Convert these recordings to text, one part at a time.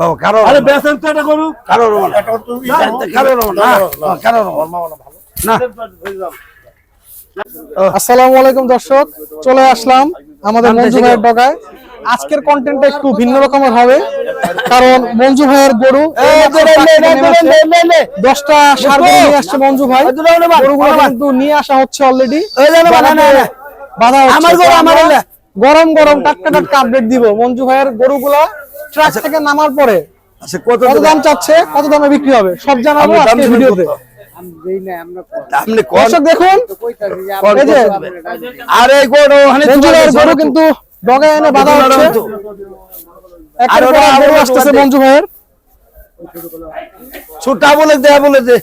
বাবা কারও আরে বেসন তো এটা গরু। কারও রবো না কারও রবো না কারও রবো না। আসসালামু আলাইকুম দর্শক চলে আসলাম আমাদের মঞ্জু ভাইয়ের ডগায়। আজকের কন্টেন্টটা একটু ভিন্ন রকমের হবে কারণ মঞ্জু ভাইয়ের গরু দশটা সার গরু নিয়ে আসছে মঞ্জু ভাই। গরুগুলো কিন্তু নিয়ে আসা হচ্ছে অলরেডি বাধা আমার। গরম গরম টাটকা টাটকা আপডেট দিব। মঞ্জু ভাইয়ের গরুগুলা ট্রাক থেকে নামার পরে আচ্ছা কত কত দাম চাচ্ছে কত দামে বিক্রি হবে সব জানাব আপনি আজকে ভিডিওতে? আপনি দেখুন এই? আরে গরু গরু গরু কিন্তু ডগায় এনে বাধা হচ্ছে আর পর ওটা এক গরু আরও আসতেছে মঞ্জু ভাইয়ের ছোটা বলে দেয়া বলে দে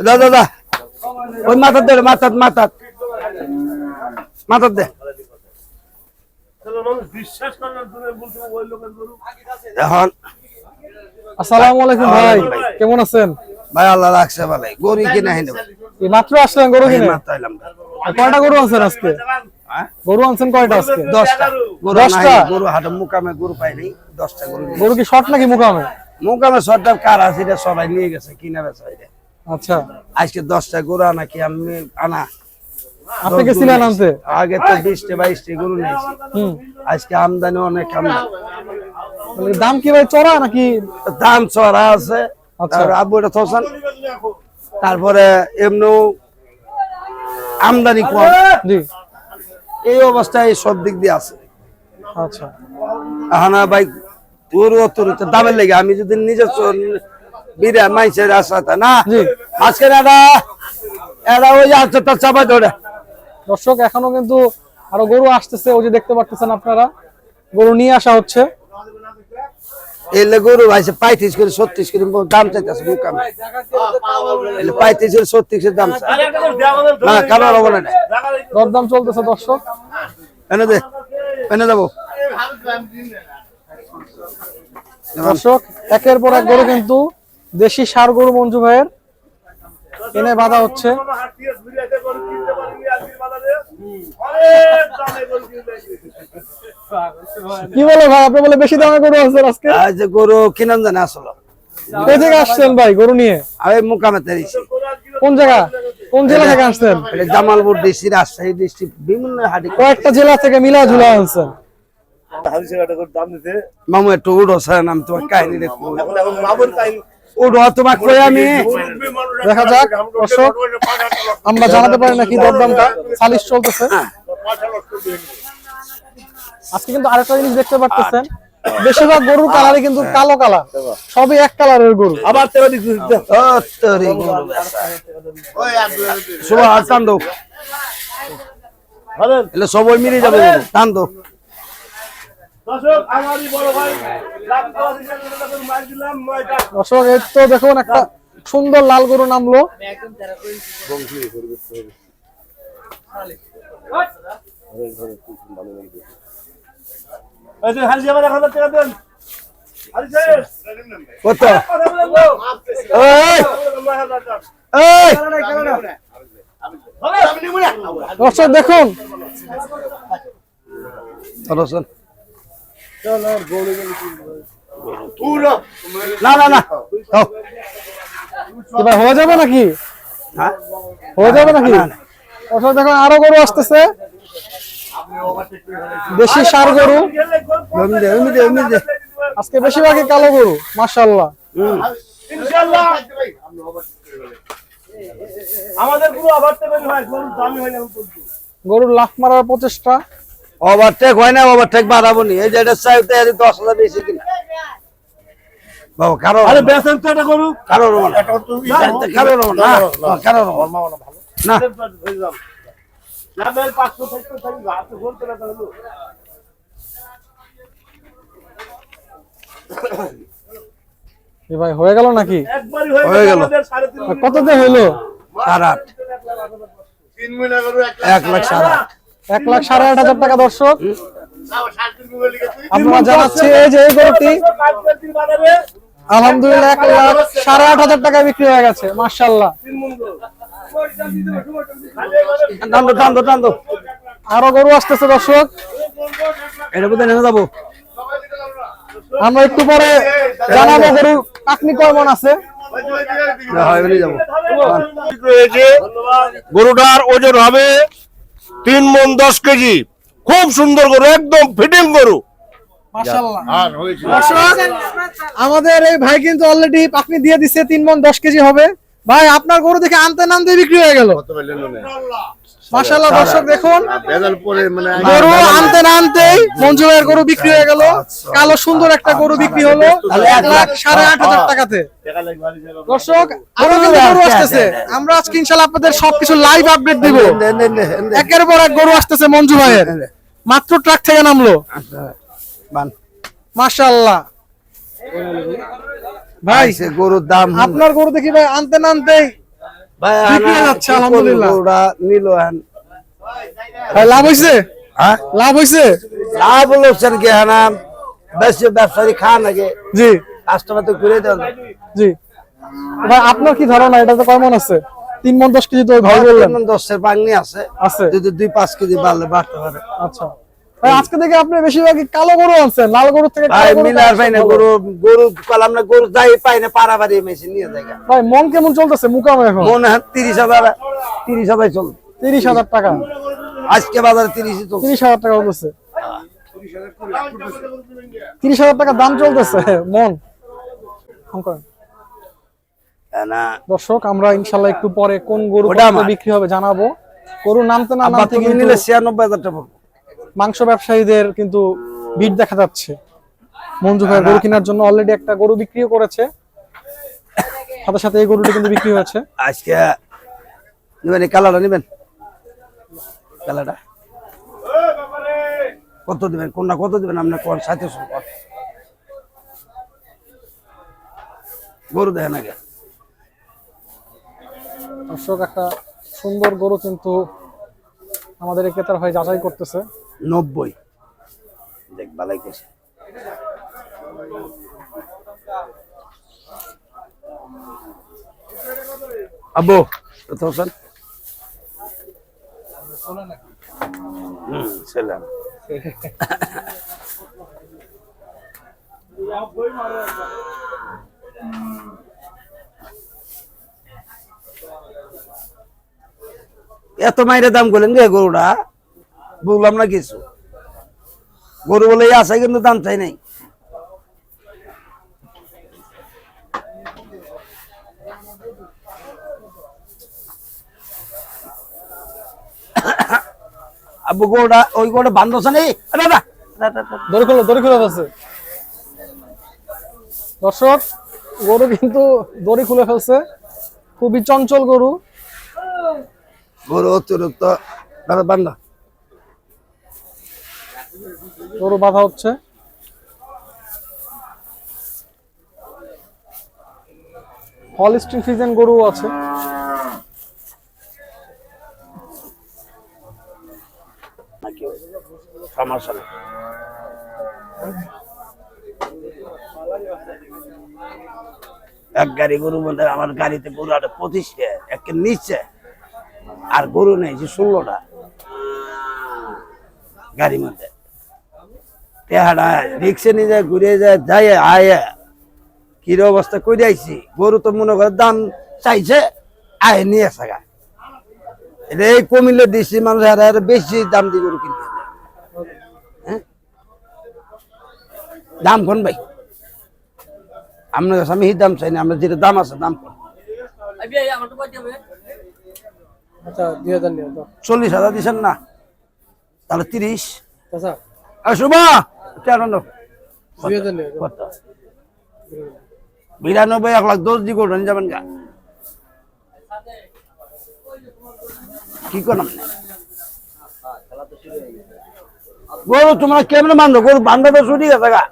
দা দা দা ওই মাথার দে মাথার মাথার। মাথার দে। এখন। আসসালামু আলাইকুম ভাই কেমন আছেন? ভাই আল্লাহ রাখছে ভালো গরু কিনা হেন এই মাত্র আসলেন গরু কিনে? কয়টা গরু আনছেন আজকে? হ্যাঁ? গরু আনছেন কয়টা আজকে? দশটা। দশটা? গরু হাটে মুকামে গরু পাই নাই দশটা গরু গরু কি শর্ট নাকি মুখামে মুকামে সরটা কার আছে এটা সবাই নিয়ে গেছে কিনা বেচা এটা। আচ্ছা। আজকে দশটা গরু আনা। কি আমি আনা আপনি গেছিলেন আনতে আগে তো বিশটা বাইশটা গরু নিয়েছি। আজকে আমদানি অনেক আমদানি দাম কি ভাই চড়া নাকি? দাম চড়া আছে। আচ্ছা। তারপরে আব্বু এটা থসান তারপরে এমনি আমদানি কম। এই অবস্থায় সব দিক দিয়ে আছে। আচ্ছা। হানা ভাই তোর তোর দামের লেগে আমি যদি নিজে বিরে মাইসের আসা না। আজকে এরা এরা ওই তার চাপা ধরে। দর্শক এখনও কিন্তু আরও গরু আসতেছে ওই যে দেখতে পাচ্ছেন আপনারা। গরু নিয়ে আসা হচ্ছে। এলে গরু ভাইছে পঁয়ত্রিশ করে ছত্রিশ করে দাম চাইতেছে মুকামে এলে পঁয়ত্রিশ করে ছত্রিশ করে দাম চাই। না কারও হব না দরদাম চলতেছে দর্শক। এনে দে এনে দেবো। দর্শক একের পর এক গরু কিন্তু দেশি সার গরু মঞ্জু ভাইয়ের। এনে বাধা হচ্ছে। কি বলে ভাই? আপনি বলে বেশি দামে গরু আনছেন আজকে? আজ গরু কিনাম জানে আসলো। কোথা থেকে আসছেন ভাই গরু নিয়ে? আমি মুকামে তেরিছি কোন জায়গা? কোন জেলা থেকে আসছেন জামালপুর ডিস্ট্রিক্ট রাজশাহী ডিস্ট্রিক্ট বিভিন্ন হাটি। কয়েকটা জেলা থেকে মিলা ঝুলা আনছেন। মামু একটু উঠো স্যার আমি তোমার কাহিনী দেখব উঠো তোমার কই আমি। দেখা যাক দর্শক আমরা জানাতে পারি নাকি দরদামটা। সালিশ চলতেছে। আজকে কিন্তু আরেকটা জিনিস দেখতে পাচ্ছেন বেশিরভাগ গরুর কালারই কিন্তু কালো কালার। সবই এক কালারের গরু। আবার সবাই মিলে যাবে। গরু। টান দো দর্শক এই তো দেখুন একটা সুন্দর লাল গরু নামলো। কত? দর্শক দেখুন। না না না। খাও। এবার হয়ে যাবে নাকি? হ্যাঁ? হয়ে যাবে নাকি? দেখুন আরও গরু আসতেছে। দেশি সার গরু। আজকে বেশিরভাগই কালো গরু মাশাল্লাহ হুম। আমাদের পুরো আবার তো বেশি গরুর দামি না কিন্তু গরুর লাফ মারার প্রচেষ্টা। ওভারটেক হয় না ওভারটেক বাড়াবো নি। এই যে এটা চাইতে দশ হাজার বেশি কিনা। বাবা কারও আরে বেসন তো এটা কারও কারও না কারও না না। বেল হাতে এ ভাই হয়ে গেল নাকি? একবারই হয়ে গেল কত দিয়ে হইল? আট। তিন মহিনা গরু এক লাখ সাড়ে আট। এক লাখ সাড়ে আট হাজার টাকা দর্শক। আপনারা জানাচ্ছি এই যে এই গরুটি। আলহামদুলিল্লাহ এক লাখ সাড়ে আট হাজার টাকায় বিক্রি হয়ে গেছে মার্শাল্লাহ আরও গরু আসতেছে দর্শক। এটা কোথায় নেমে যাব? আমরা একটু পরে জানাব গরু। পাকনি কেমন আছে? গরুটার ওজন হবে তিন মন দশ কেজি। খুব সুন্দর গরু একদম ফিটিং গরু। আমাদের এই ভাই কিন্তু অলরেডি পাকনি দিয়ে দিচ্ছে তিন মন দশ কেজি হবে। ভাই আপনার গরু দেখে আনতে নামতে বিক্রি হয়ে গেল। মার্শাল্লাহ দর্শক দেখুন। বেজাল মানে গরু আনতে না আনতেই মঞ্জু ভাইয়ের গরু বিক্রি হয়ে গেল। কালো সুন্দর একটা গরু বিক্রি হলো। এক লাখ সাড়ে আট হাজার টাকাতে। দর্শক আরও কিন্তু গরু আসতেছে। আমরা আজকে ইনশাল্লাহ আপনাদের সবকিছু লাইভ আপডেট দিব। একের পর এক গরু আসতেছে মঞ্জু ভাইয়ের। মাত্র ট্রাক থেকে নামলো। আচ্ছা, মাশাআল্লাহ। ভাই গরুর দাম। আপনার গরু দেখি ভাই আনতে না আনতেই হয়ে আনা- যাচ্ছে, কি করব, আলহামদুলিল্লাহ। গরুটা নিল লাভ হইছে? লাভ হইছে? লাভ লোকসান কি হানা বেশি ব্যবসায়ী খান আগে। জি। কাস্টমার তো ঘুরে দেন। জি। ভাই আপনার কি ধারণা? এটা তো কেমন আছে? তিন মন দশ কেজি তো ভাই বললেন। দশের বাংনি আছে। আছে। যদি দুই পাঁচ কেজি বাড়লে বাড়তে পারে। আচ্ছা। আজকে থেকে আপনি বেশিরভাগ কালো গরু আনছেন লাল গরু থেকে গরু মিলার পাই না গরু গরু কলাম না গরু যাই পাই না পারাবাড়ি মেশিন নিয়ে যায় ভাই মন কেমন চলতেছে? মুকামে এখন? মনে তিরিশ হাজার তিরিশ হাজার চল তিরিশ হাজার টাকা। আজকে বাজারে তিরিশ তিরিশ হাজার টাকা চলতেছে তিরিশ হাজার টাকা দাম চলতেছে মন। দর্শক আমরা ইনশাল্লাহ একটু পরে কোন গরু। বিক্রি হবে জানাব। গরু নামতে না নামতে নিলে ছিয়ানব্বই হাজার টাকা। মাংস ব্যবসায়ীদের কিন্তু ভিড় দেখা যাচ্ছে। মঞ্জু ভাই গরু কেনার জন্য অলরেডি একটা গরু বিক্রিও করেছে। সাথে সাথে এই গরুটি কিন্তু বিক্রি হয়েছে। আজকে নেবেন এই কালারটা নেবেন? কালারটা কত দিবেন? কোনটা কত দিবেন? আপনার কোন সাথে গরু দেখেন আগে। দর্শক একটা সুন্দর গরু কিন্তু আমাদের ক্রেতার হয়ে যাচাই করতেছে। নব্বই। দেখ ভালাই করছে আব্বু কত হোসেন এত মাইরে দাম করলেন রে গরুটা? বুঝলাম না কিছু। গরু বলে আছে কিন্তু দাম চাই নাই। আব্বু গরুটা ওই গরুটা বান্ধছে নেই দাদা দড়ি খুলে দড়ি খুলে ফেলছে দর্শক গরু কিন্তু দড়ি খুলে ফেলছে। খুবই চঞ্চল গরু। গরু অতিরিক্ত দাদা বান্ধা। গরু বাঁধা হচ্ছে? হলস্টিন ফিজেন গরু আছে। এক গাড়ি গরু মধ্যে আমার গাড়িতে গরু আটে পঁচিশে, একে নিচে। আর গরু নেই, যে ষোলোটা। গাড়ির মধ্যে। রিক্সে নিয়ে যায় ঘুরে যায় যায় আয়। কির অবস্থা? করে আইছি? গরু তো মনে করে দাম চাইছে আয় নিয়ে আসা এটা এই কমিলে দিচ্ছি মানুষ আর বেশি দাম দিয়ে গরু কিনতে। হ্যাঁ? দাম কোন ভাই? আপনার কাছে আমি দাম চাই না আমরা যেটা দাম আছে দাম কোন? আচ্ছা। চল্লিশ হাজার দিচ্ছেন না? তাহলে তিরিশ। আর শুভা! যাও। কত বিরানব্বই এক লাখ দশ দিয়ে করবেন যাবেন গা। কি করলাম? গরু তোমরা কেমনে বান্ধব? গরু বান্ধব তো ছুটি গেছে গা।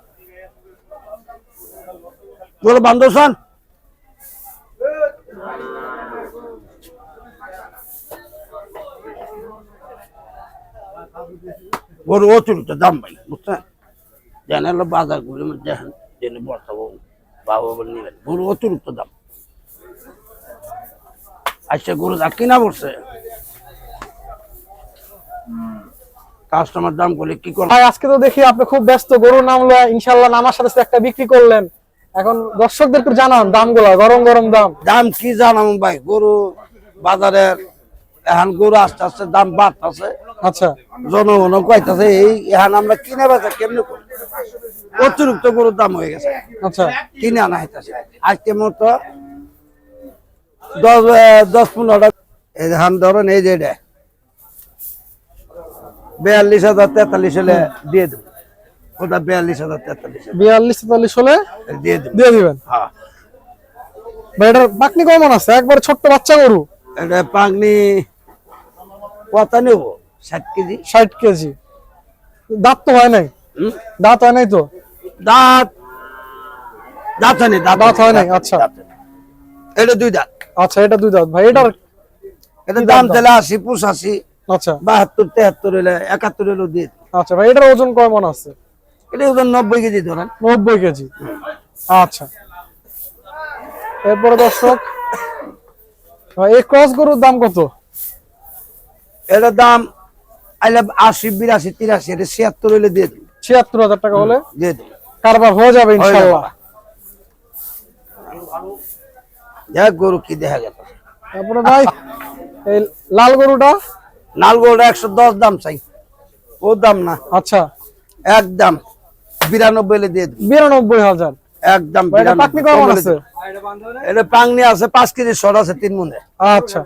গরু বান্ধব শোন। গরু অতিরিক্ত দাম ভাই, বুঝছেন? জানেন বাজারগুলো দেখেন জেনে বাবা বলে নিবেন গরু অতিরিক্ত দাম। আচ্ছা গরু যা কিনা পড়ছে। কাস্টমার দাম করলে কি করব? ভাই আজকে তো দেখি আপনি খুব ব্যস্ত গরু নামলো ইনশাল্লাহ নামার সাথে সাথে একটা বিক্রি করলেন। এখন দর্শকদের একটু জানান দামগুলো গরম গরম দাম। দাম কি জানাম ভাই? গরু বাজারের এখন গরু আস্তে আস্তে দাম বাড়তেছে। আচ্ছা। জনগণ কইতাছে এই এখন আমরা কিনে বেচা কেমনে করি অতিরিক্ত গরুর দাম হয়ে গেছে। আচ্ছা। কিনে আনা হইতাছে। আজকে মতো দশ দশ পনেরোটা এই ধান ধরেন এই যে এটা। বিয়াল্লিশ হাজার তেতাল্লিশ হলে দিয়ে দেবো। ওটা বিয়াল্লিশ হাজার তেতাল্লিশ। বিয়াল্লিশ তেতাল্লিশ হলে দিয়ে দেবো। দিয়ে দিবেন? হ্যাঁ। এটার পাকনি কেমন আছে? একবার ছোট্ট বাচ্চা গরু। এটা পাগনি কত নেব ষাট কেজি? ষাট কেজি। দাঁত তো হয় নাই? দাঁত হয় নাই তো? দাঁত দাঁত হয়নি দাঁত দাঁত হয় নাই, আচ্ছা। এটা দুই দাঁত। আচ্ছা এটা দুই দাঁত। ভাই এটার এটা দাম তাহলে আশি পঁচাশি আচ্ছা। বাহাত্তর তেহাত্তর হলে একাত্তর হলে দিয়ে আচ্ছা ভাই এটার ওজন কেমন আছে? এটা ওজন নব্বই কেজি ধরেন। নব্বই কেজি। আচ্ছা। এরপরে দর্শক ভাই, এই ক্রস গরুর দাম কত? এটার দাম আইলে আশি বিরাশি তিরাশি এটা ছিয়াত্তর হলে দিয়ে দিই ছিয়াত্তর হাজার টাকা হলে? দিয়ে দিই কারবার হয়ে যাবে ইনশাল্লাহ গরু কি দেখা গেল। তারপরে ভাই এই লাল গরুটা? লাল গরুটা একশো দশ দাম চাই। ও দাম না। আচ্ছা। একদম বিরানব্বই দিয়ে দিই বিরানব্বই হাজার। একদম এটা 92 পাকনি কেমন কম হলে আছে? এটা পাংনি আছে পাঁচ কেজি শর আছে তিন মনে আচ্ছা।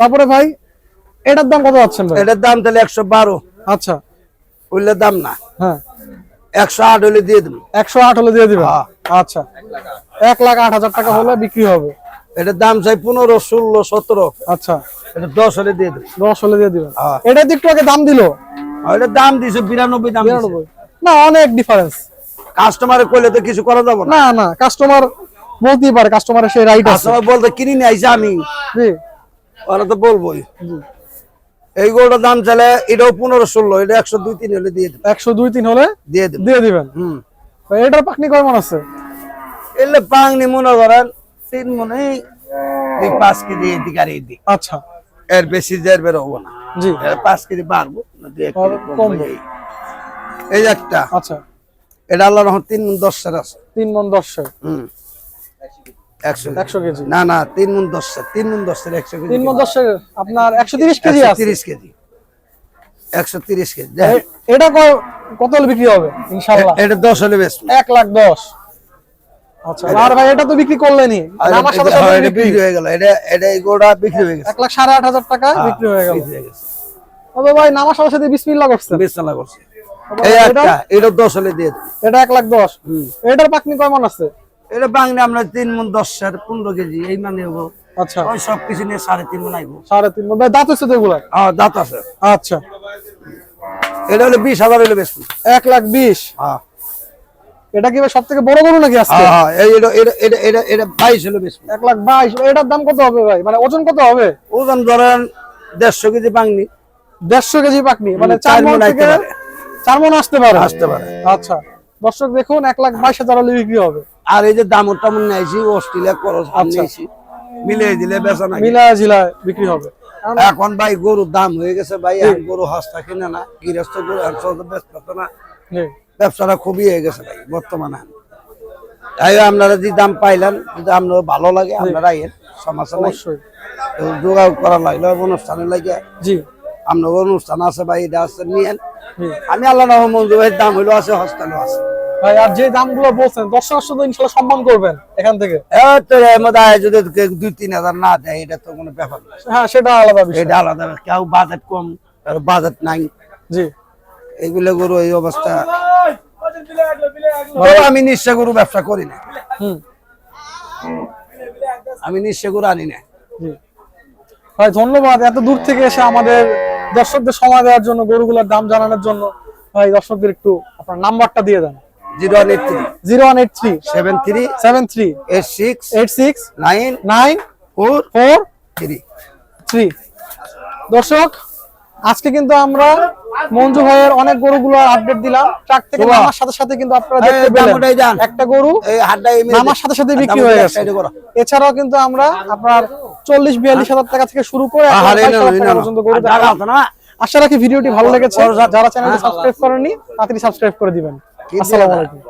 তারপরে ভাই এটার দাম কত পাচ্ছেন ভাই? এটার দাম তাহলে একশো বারো। আচ্ছা। হইলে দাম না। হ্যাঁ। একশো আট হলে দিয়ে দেবো। একশো আট হলে দিয়ে দিবেন? হ্যাঁ। আচ্ছা। এক লাখ আট হাজার টাকা হলে বিক্রি হবে। এটার দাম চাই পনেরো ষোলো সতেরো। আচ্ছা। এটা দশ হলে দিয়ে দেবো। দশ হলে দিয়ে দিবেন। হ্যাঁ। এটা একটু আগে দাম দিল? আর এটার দাম দিছে বিরানব্বই দাম বিরানব্বই। না অনেক ডিফারেন্স কাস্টমারে কইলে তো কিছু করা যাব না। না না কাস্টমার বলতেই পারে কাস্টমারের সেই রাইট আছে। বলতে কিনি নিয়ে আইসে আমি। ওরা তো বলবোই। এই গরুটার দাম চাইলে এটাও পনেরো ষোলো এটা একশো দুই তিন হলে দিয়ে দেবো। একশো দুই তিন হলে দিয়ে দিয়ে দিবেন? হুম। এটার পাকনি কেমন আছে? এলে পাংনি মনে করেন তিন মনে দুই পাঁচ কেজি এদিক আর এদিক। আচ্ছা। এর বেশি জের বের হব না। জি। এর পাঁচ কেজি বাড়বো এই। এই একটা। আচ্ছা। এটা আল্লাহ রহম তিন মন দশ সের আছে। তিন মন দশ সের। হুম। একশো কেজি। না না তিন মন তিন মন একশো কেজি তিন মন আপনার একশো তিরিশ কেজি তিরিশ কেজি। একশো তিরিশ কেজি এটা কত হলে বিক্রি হবে ইনশাল্লাহ এটা দশ হলে বেশ। এক লাখ দশ। আচ্ছা আর ভাই এটা তো বিক্রি করলেনি। আমার সাথে সাথে বিক্রি। বিক্রি হয়ে গেল। এটা এটা গোড়া বিক্রি হয়ে গেছে। লাখ টাকা বিক্রি হয়ে গেল। বিক্রি হয়ে গেছে। তবে ভাই নামার সাথে বিসমিল্লাহ করছে। এই এটা- একটা এটা দশ হলে দিয়ে এটা এক লাখ দশ। এটার পাকনি কেমন আছে? এটা বাংলা আমরা তিন মন দশ সার পনেরো কেজি এই মানে হব। আচ্ছা। ওই সব কিছু নিয়ে সাড়ে তিন মন আইবো। সাড়ে তিন। ভাই দাঁত হচ্ছে তো এগুলা হ্যাঁ দাঁত আছে। আচ্ছা। এটা হলে বিশ হাজার হলে বেশ। এক লাখ বিশ? হ্যাঁ। এটা কি সব থেকে বড় গরু নাকি আজকে? হ্যাঁ হ্যাঁ, এটা- এটা এটা এটা এটা বাইশ হলে বেশ। এক লাখ বাইশ। এটার দাম কত হবে ভাই? মানে ওজন কত হবে? ওজন ধরেন দেড়শো কেজি বাংলি দেড়শো কেজি পাকনি? মানে চার মন থেকে। চার মন আসতে পারে? আসতে পারে। আচ্ছা। দর্শক দেখুন এক লাখ বাইশ হাজার হলে বিক্রি হবে। আর এই যে দামর টামর নিয়েছি অস্ট্রেলিয়া খরচ আচ্ছা। নিয়েছি মিলিয়ে দিলে বেচা না মিলা জিলায় বিক্রি হবে। এখন ভাই গরুর দাম হয়ে গেছে ভাই গরু হস্তা কিনে না গৃহস্থ গরু বেচতে না। ব্যবসাটা খুবই হয়ে গেছে ভাই বর্তমানে। তাই আপনারা যে দাম পাইলেন যদি আপনার ভালো লাগে আপনারা আইয়েন সমস্যা নাই। অবশ্যই। যোগাযোগ করা লাগল অনুষ্ঠানে লাগে জি। আপনার অনুষ্ঠান আছে ভাই এটা আছে নিয়েন। আমি আল্লাহ রহমান দাম হইল আছে হস্তালো আছে। ভাই আর যে দামগুলো বলছেন দর্শক শুধু ইনশাল্লাহ সম্মান করবেন এখান থেকে। যদি দুই তিন হাজার না দেয় এটা তো কোনো ব্যাপার না। হ্যাঁ সেটা আলাদা বিষয়। এটা আলাদা কেউ বাজেট কম কারও বাজেট নাই। জি। এগুলো গরু এই অবস্থা। আমি নিশ্চয় গরু ব্যবসা করি না। আমি নিশ্চয় গরু আনি না। ভাই ধন্যবাদ। এত দূর থেকে এসে আমাদের দর্শকদের সময় দেওয়ার জন্য গরুগুলোর দাম জানানোর জন্য ভাই দর্শকদের একটু আপনার নাম্বারটা দিয়ে দেন। Zero one eight three. Zero one eight three. Seven three. Seven three. Eight six. Eight six. Nine. Nine. Four. Four. Three. Three. দর্শক আজকে কিন্তু আমরা মঞ্জু ভাইয়ের অনেক গরুগুলো আপডেট দিলাম। ট্রাক থেকে নামার সাথে সাথে কিন্তু আপনারা দেখতে পেলেন। একটা গরু নামার সাথে সাথে বিক্রি হয়ে গেছে। এছাড়াও কিন্তু আমরা আপনার চল্লিশ বিয়াল্লিশ হাজার টাকা থেকে শুরু করে পর্যন্ত গরু? আশা রাখি ভিডিওটি ভালো লেগেছে। যারা চ্যানেলটি হ্যাঁ। সাবস্ক্রাইব করেননি তাড়াতাড়ি সাবস্ক্রাইব করে দিবেন। আসসালামু আলাইকুম